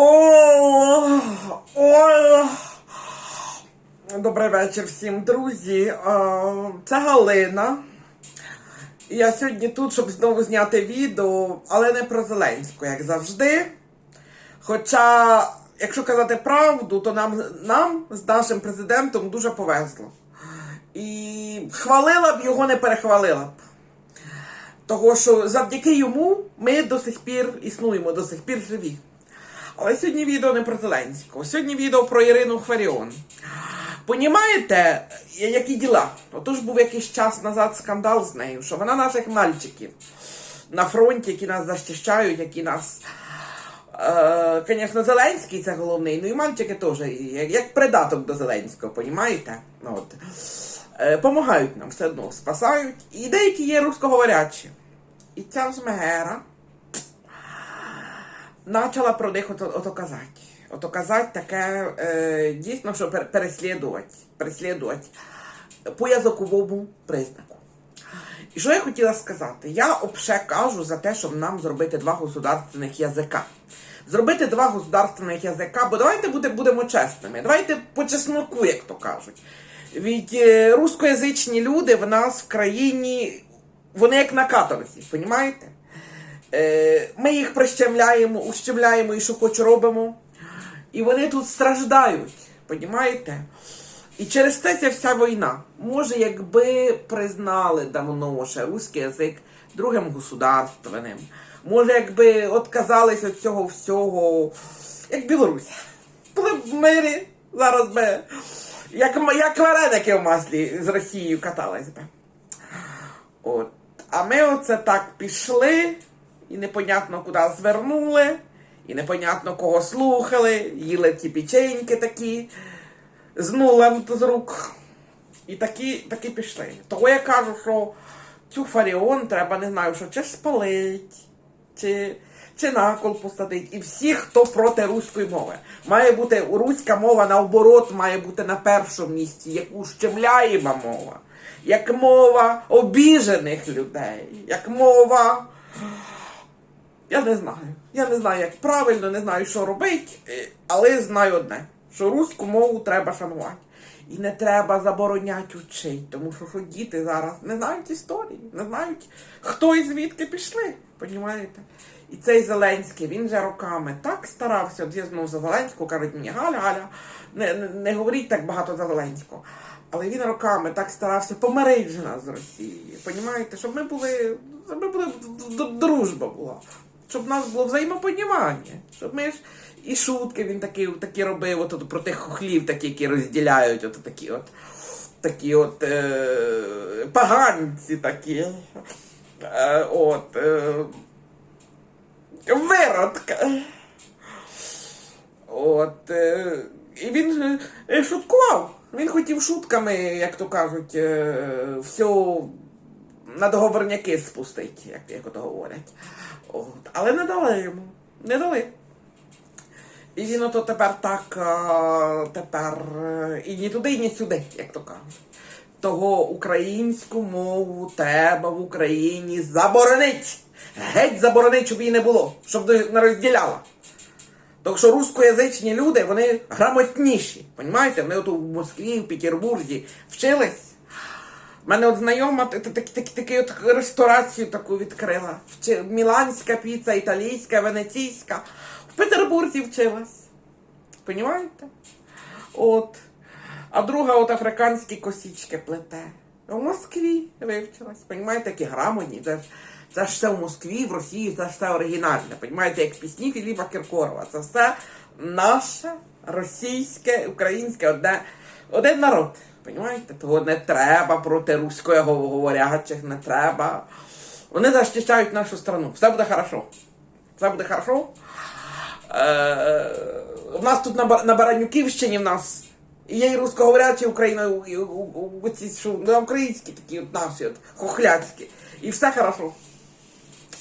О. Добрий вечір всім, друзі. Це Галина. Я сьогодні тут, щоб знову зняти відео, але не про Зеленську, як завжди. Хоча, якщо казати правду, то нам, нам з нашим президентом дуже повезло. І хвалила б його, не перехвалила б. Того, що завдяки йому ми до сих пір існуємо, до сих пір живі. Але сьогодні відео не про Зеленського. Сьогодні відео про Ірину Хваріон. Понімаєте, які діла? Отож був якийсь час назад скандал з нею, що вона наших мальчиків на фронті, які нас захищають, які нас. Е, Звісно, Зеленський це головний, ну і мальчики теж, як, як придаток до Зеленського, понімаєте? Ну, От. Е, помагають нам все одно, спасають. І деякі є русскоговорячі. І ця ж Мегера почала про них ото, ото казати. Ото казати таке е, дійсно, що переслідувати, переслідувати по язиковому признаку. І що я хотіла сказати? Я обше кажу за те, щоб нам зробити два государственних язика. Зробити два государственних язика, бо давайте буде, будемо чесними. Давайте по чесноку, як то кажуть. Від е, рускоязичні люди в нас в країні, вони як на каторзі, понімаєте? Е, ми їх прищемляємо, ущемляємо і що хоч робимо. І вони тут страждають, понімаєте? І через це ця вся війна. Може, якби признали давно ще русський язик другим государственним, може, якби отказались від цього всього, як Білорусь. Коли б в мирі зараз би, як, як вареники в маслі з Росією катались би. От. А ми оце так пішли, і непонятно куди звернули, і непонятно кого слухали, їли ті печеньки такі з нулем з рук. І такі, такі пішли. Того я кажу, що цю фаріон треба, не знаю, що чи спалить, чи, чи на посадить. І всі, хто проти руської мови. Має бути руська мова наоборот, має бути на першому місці, як ущемляєма мова, як мова обіжених людей, як мова. Я не знаю. Я не знаю, як правильно, не знаю, що робити, е, але знаю одне, що руську мову треба шанувати. І не треба забороняти учить, тому що, що діти зараз не знають історії, не знають, хто і звідки пішли. Понімаєте? І цей Зеленський, він вже роками так старався, от я знову за Зеленського, кажуть мені, Галя, Галя, не, не, не говоріть так багато за Зеленського. Але він роками так старався помирити нас з Росією. Понімаєте, щоб ми були, щоб ми були дружба була. Щоб в нас було взаємопонімання. Щоб ми ж і шутки він такі, такі робив, от, от про тих хохлів, такі, які розділяють, от такі от такі от е, поганці такі. Е, от. Е, виродка. От. Е, і він е, шуткував. Він хотів шутками, як то кажуть, е, все на договорняки спустити, як, як ото говорять. От. Але не дали йому. Не дали. І він ото тепер так, тепер е, і ні туди, і ні сюди, як то кажуть. Того українську мову треба в Україні заборонить. Геть заборонить, щоб її не було, щоб не розділяла. Тому що рускоязичні люди, вони грамотніші. Понімаєте? Вони от у Москві, в Петербурзі вчились. Мене от знайома т- т- такі такі- такі от ресторацію таку відкрила. Міланська піца, італійська, венеційська. В Петербурзі вчилась. Понімаєте? От. А друга от африканські косічки плете. В Москві вивчилась. Понімаєте, які грамотні. Це ж, це ж все в Москві, в Росії, це ж все оригінальне. Понімаєте, як пісні Філіпа Кіркорова. Це все наше російське, українське, одне, один народ. Понімаєте? Того не треба проти руської говорячих, не треба. Вони захищають нашу страну. Все буде хорошо. Все буде хорошо. Е, у нас тут на, на Баранюківщині в нас є і русскоговорячі Україною, і у- у- у- ну, українські такі от наші, от, хохляцькі. І все хорошо.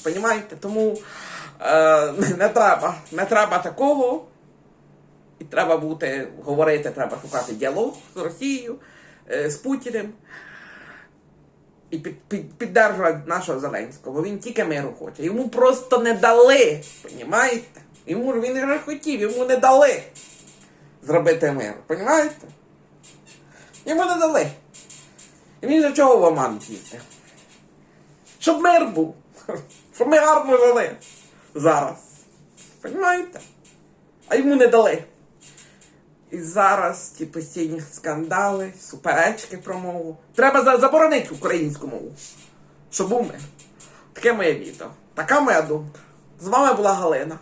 Понімаєте? Тому е, не треба, не треба такого. Треба бути, говорити, треба шукати діалог з Росією, е, з Путіним. І під, під, піддержувати нашого Зеленського, він тільки миру хоче. Йому просто не дали. Понімаєте? Йому він не хотів, йому не дали зробити мир. Понімаєте? Йому не дали. І він за чого в Оман? Щоб мир був. Щоб ми гарно жили зараз. Понімаєте? А йому не дали. І зараз ті постійні скандали, суперечки про мову. Треба за- заборонити українську мову. Щоб був мир. Таке моє відео. Така моя думка. З вами була Галина.